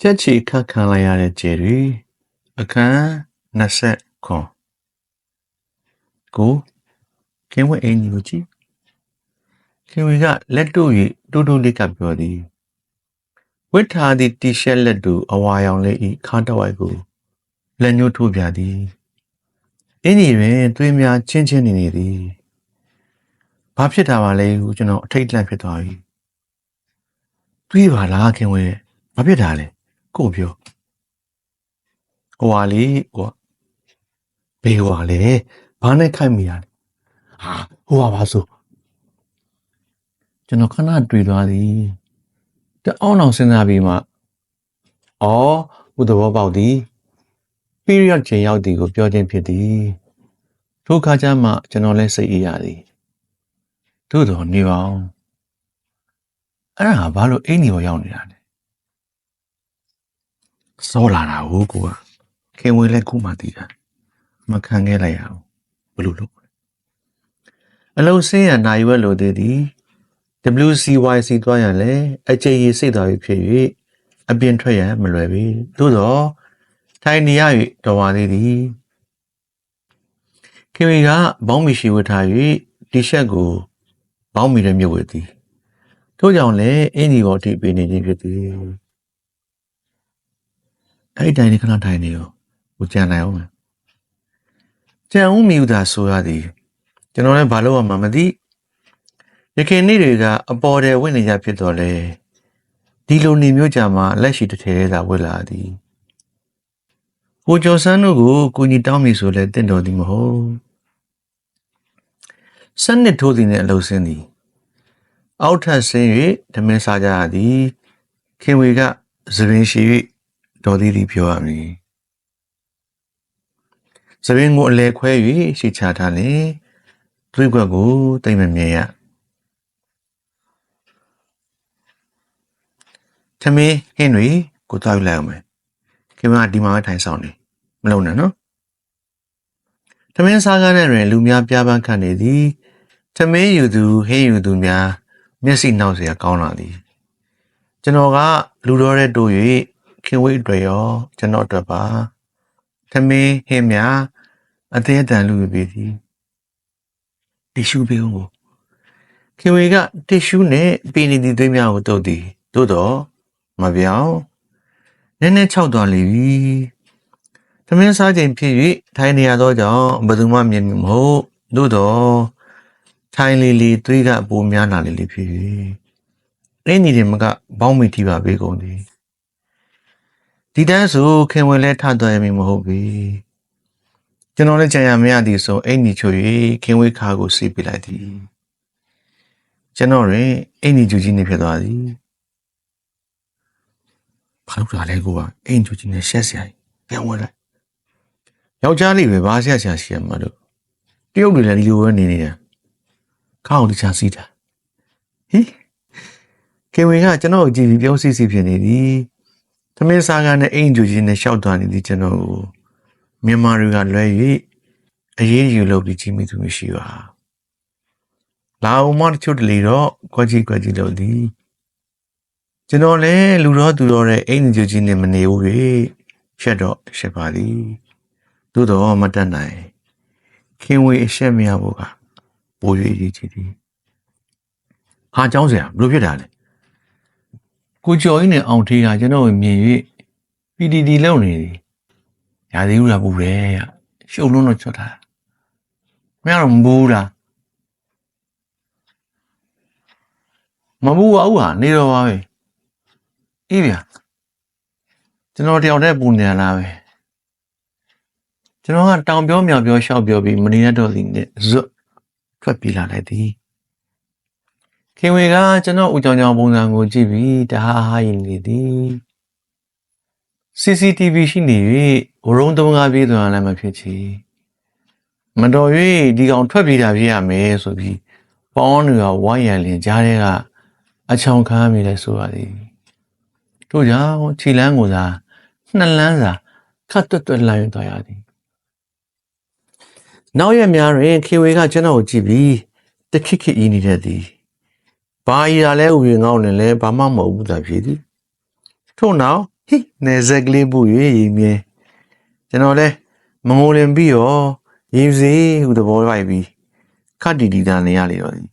ချက်ချီခတ်ခံလိုက်ရတဲ့ကျယ်တွေအခန်း20ခွန်ကိုကင်းဝဲအင်းကြီးကိုကြည့်ခင်ဝေကလက်တို့၍တိုးတိုးလေးကပြောသည်ဝိထားသည့်တီရှက်လက်တို့အဝါရောင်လေးဤခါတဝိုက်ကိုလက်ညှိုးထိုးပြသည်အင်းကြီးတွင်သွေးများချင်းချင်းနေနေသည်ဘာဖြစ်တာပါလဲဟုကျွန်တော်အထိတ်တလန့်ဖြစ်သွားပြီတွေးပါလားခင်ဝေဘာဖြစ်တာလဲ ကို့ပြောဟိုဟာလေးဟိုဘေးဟိုဟာလေဘာနဲ့ခိုက်မိရလဲဟာဟိုဟာပါဆိုကျွန်တော်ခဏတွေ့သွားသည်တအောင်းအောင်စဉ်းစားပြီးမှအော်ဘုသဘောပေါက်သည် period ချိန်ရောက်သည်ကိုပြောခြင်းဖြစ်သည်ထိုအခါကျမှကျွန်တော်လည်းစိတ်အေးရသည်သို့တော်နေပါအောင်အဲ့ဒါဘာလို့အိမ်ကြီးပေါ်ရောက်နေတာလဲ စောလာတာဟုတ်ကွာခင်ဝင်လည်းခုမှတည်တာမခံခဲ့လိုက်ရအောင်ဘယ်လိုလုပ်လဲအလုံးစင်းရနိုင်ရွက်လိုသေးသည် WCYC သွားရန်လဲအကြိမ်ရစိတ်တော်ပြီဖြစ်၍အပြင်ထွက်ရန်မလွယ်ပြီသို့တော့ထိုင်နေရ၍တော်ပါသေးသည်ခင်ဝေကဘောင်းမီရှိဝတ်ထား၍တီရှပ်ကိုဘောင်းမီရဲ့မြုပ်ဝတ်သည်ထို့ကြောင့်လည်းအင်ဂျီပေါ်ထိပေးနေခြင်းဖြစ်သည် အဲ့ဒီတိုင်းလေးခဏထိုင်နေရောကိုကြံနိုင်အောင်မယ်ကြံဦးမြူတာဆိုရသည်ကျွန်တော်လည်းဘာလို့မှမသိရခင်နေ့တွေကအပေါ်တယ်ဝင်နေကြဖြစ်တော့လေဒီလိုနေမျိုးကြမှာလက်ရှိတစ်ထည်သာဝတ်လာသည်ကိုကျော်စန်းတို့ကိုကိုကြီးတောင်းမိဆိုလဲတင့်တော်သည်မဟုတ်စနစ်ထိုးသည်နဲ့အလုပ်စင်းသည်အောက်ထပ်ဆင်း၍ဓမင်းစားကြရသည်ခင်ဝေကသပင်ရှိ၍ ဒေါ်သည်သည်ပြောရမည်သပင်ကိုအလဲခွဲ၍ရှိချထားလင်သွေးကွက်ကိုတိတ်မမြင်ရသမီးဟင်းတွေကိုတောက်လိုက်အောင်မယ်ခင်ဗျာဒီမှာပဲထိုင်ဆောင်နေမလုံနဲ့နော်သမင်းစားကားနဲ့တွင်လူများပြားပန်းခံနေသည်သမင်းယူသူဟင်းယူသူများမျက်စိနှောက်เสียကောင်းလာသည်ကျွန်တော်ကလူတော်တဲ့တို့၍ ခင်ဝိတ်တွေရောကျွန်တော်အတွက်ပါသမင်းဟင်းများအသေးအတန်လူပြသည်တီရှူပေးဦးကိုခင်ဝေကတီရှူနဲ့ပီနီဒီသွေးများကိုတုပ်သည်သို့တော့မပြောင်းနည်းနည်းခြောက်သွားလိမ့်ပြီသမင်းစားချိန်ဖြစ်၍ထိုင်နေရသောကြောင့်ဘယ်သူမှမြင်မဟုတ်သို့တော့ထိုင်လီလီသွေးကပိုများလာလေလေဖြစ်၍အင်းကြီးတွေမကဘောင်းမိထိပါပေးကုန်သည် ဒီတန်းဆိုခင်ဝင်လဲထသွားရမည်မဟုတ်ပြီကျွန်တော်လည်းကြံရမရသည်ဆိုအိမ်ကြီးချို၍ခင်ဝေးခါကိုစီးပြလိုက်သည်ကျွန်တော်ရင်အိမ်ကြီးကျူကြီးနေဖြစ်သွားသည်ဘာလို့လာလဲကိုကအိမ်ကျူကြီးနဲ့ရှက်စရာပြန်ဝင်လိုက်ယောက်ျားလေးပဲဘာဆရာဆရာရှိရမှာလို့တရုတ်တွေလည်းဒီလိုပဲနေနေတာခေါင်းတခြားစီးတာဟိခင်ဝင်ကကျွန်တော်ကိုကြည့်ပြီးပြောစီစီဖြစ်နေသည် သမင်းစားကနဲ့အိမ်ကျူကြီးနဲ့ရှောက်သွားနေသည်ကျွန်တော်ကိုမြန်မာတွေကလွဲ၍အရေးယူလုပ်ပြီးကြီးမိသူမရှိပါလာအောင်မတချို့တလီတော့ခွက်ကြီးခွက်ကြီးလုပ်သည်ကျွန်တော်လည်းလူတော်သူတော်တဲ့အိမ်ကျူကြီးနဲ့မနေဘူး၍ရှက်တော့ရှက်ပါသည်သို့တော့မတတ်နိုင်ခင်ဝေအရှက်မရဘူးကပို၍ရည်ကြည်သည်ဟာเจ้าဆရာဘလို့ဖြစ်တာလဲ ကိုကျော်ကြီးနဲ့အောင်ထေးကကျွန်တော်ကိုမြင်၍ PDD လုပ်နေသည်ရာသီဥရာပူတယ်ရရှုပ်လုံးတော့ချွတ်တာမရတော့မဘူးလားမဘူးပါဘူးဟာနေတော့ပါပဲအေးဗျာကျွန်တော်တယောက်တည်းပူနေရလားပဲကျွန်တော်ကတောင်ပြောမြောင်ပြောရှောက်ပြောပြီးမနေရတော့သည်နဲ့ဇွတ်ထွက်ပြေးလာလိုက်သည် ခင်ဝေကကျွန်တော်ဦးကြောင်ကြောင်ပုံစံကိုကြည့်ပြီးတဟားဟားရင်နေသည် CCTV ရှိနေ၍ဝရုံးသုံးကားပြေးသွားလည်းမဖြစ်ချေမတော်၍ဒီကောင်ထွက်ပြေးတာဖြစ်ရမယ်ဆိုပြီးပေါင်းတွေကဝိုင်းရန်လင်ကြားတဲ့ကအချောင်ခံမိလဲဆိုရသည်တို့ကြောင့်ခြေလန်းကိုသာနှစ်လန်းစာခတ်တွတ်တွတ်လိုက်သွားရသည်နောက်ရက်များတွင်ခေဝေကကျွန်တော်ကိုကြည့်ပြီးတခစ်ခစ်ဤနေတဲ့သည် ဘာဤရလဲဥယျာဉ်ကောင်းနဲ့လဲဘာမှမဟုတ်ဘူးသာဖြစ်သည်ထို့နောက်ဟိနေဇက်ကလေးပူ၍ရေမြဲကျွန်တော်လဲမငိုလင်ပြီးတော့ရေစီဟူသဘောလိုက်ပြီးခတ်တီတီတာနေရလေတော့သည်